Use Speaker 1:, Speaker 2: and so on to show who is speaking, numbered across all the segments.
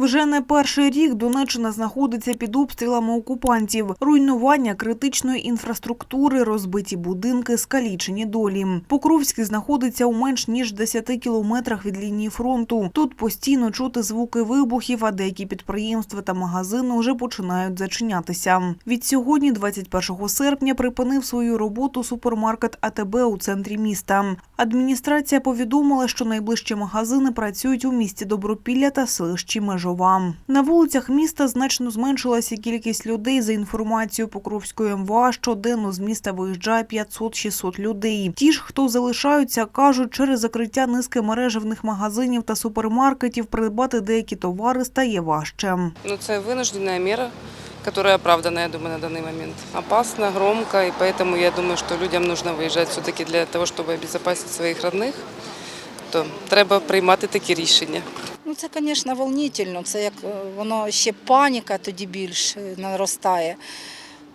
Speaker 1: Вже не перший рік Донеччина знаходиться під обстрілами окупантів. Руйнування критичної інфраструктури, розбиті будинки, скалічені долі. Покровський знаходиться у менш ніж 10 кілометрах від лінії фронту. Тут постійно чути звуки вибухів, а деякі підприємства та магазини вже починають зачинятися. Від сьогодні, 21 серпня, припинив свою роботу супермаркет АТБ у центрі міста. Адміністрація повідомила, що найближчі магазини працюють у місті Добропілля та селищі Межова. На вулицях міста значно зменшилася кількість людей. За інформацією Покровської МВА, щоденно з міста виїжджає 500-600 людей. Ті ж, хто залишаються, кажуть, через закриття низки мережевних магазинів та супермаркетів придбати деякі товари стає важче.
Speaker 2: Ну, це вынужденная мера, которая оправдана, я думаю, на данный момент. Опасно, громко, и поэтому я думаю, что людям нужно виїжджати все-таки для того, щоб обезопасити своїх родних, то треба приймати такі рішення.
Speaker 3: Ну, це, звісно, волнительно. Це як е, воно ще паніка тоді більше наростає.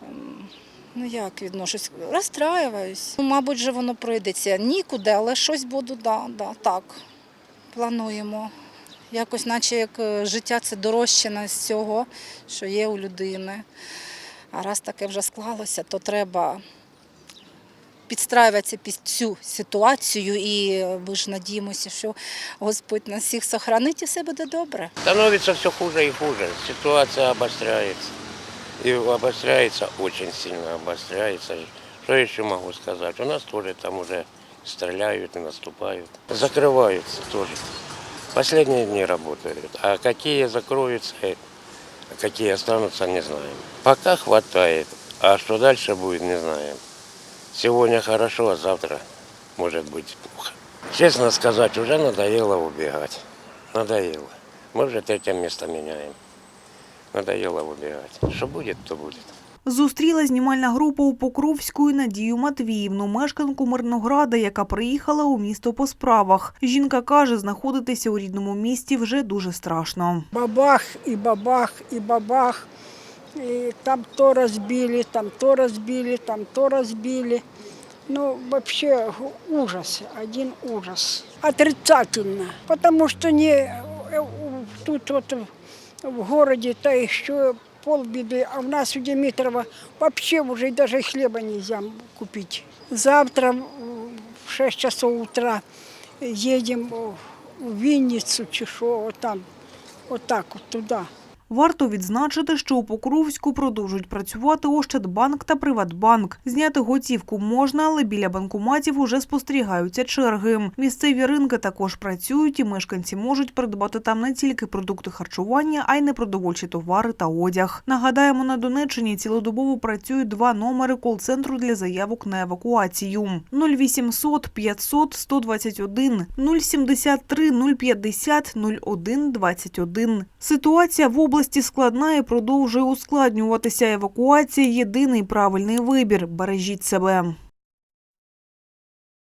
Speaker 3: Ем, Ну як відношусь? Розстраюваюсь. Ну, мабуть, же воно пройдеться. Нікуди, але щось буду, да, да, так. Плануємо. Якось, наче як е, життя це дорожче з цього, що є у людини. А раз таке вже склалося, то треба підстраюватися під цю ситуацію і е, ми ж надіємося, що Господь нас всіх сохранить і все буде добре.
Speaker 4: Становится все хуже и хуже. Ситуация обостряется. И обостряется очень сильно, обостряется. Что еще могу сказать? У нас тоже там уже стреляют и наступают. Закрываются тоже. Последние дни работают. А какие закроются, какие останутся, не знаем. Пока хватает. А что дальше будет, не знаем. Сегодня хорошо, а завтра может быть плохо. Честно сказать, уже надоело убегать. Надоело. Мы уже третье место меняем. Надоело убегать. Что будет, то будет.
Speaker 1: Зустріла знімальна група у Покровську і Надію Матвіївну, мешканку Мирнограда, яка приїхала у місто по справах. Жінка каже, знаходитися у рідному місті вже дуже страшно.
Speaker 5: бабах и бабах и бабах. И там то разбили, там то разбили, там то разбили. Ну, вообще ужас, один ужас. Отрицательно, потому что не э, тут вот в городе-то еще полбеды, а у нас у Димитрова вообще уже даже хлеба нельзя купить. Завтра в 6 часов утра едем в Винницу, чи що, отам, отак от туди.
Speaker 1: Варто відзначити, що у Покровську продовжують працювати Ощадбанк та Приватбанк. Зняти готівку можна, але біля банкоматів уже спостерігаються черги. Місцеві ринки також працюють, і мешканці можуть придбати там не тільки продукти харчування, а й непродовольчі товари та одяг. Нагадаємо, на Донеччині цілодобово працюють два номери кол-центру для заявок на евакуацію: 0800 500 121, 073 050 01 21. Ситуація в області складна і продовжує ускладнюватися. Евакуація – єдиний правильний вибір. Бережіть себе.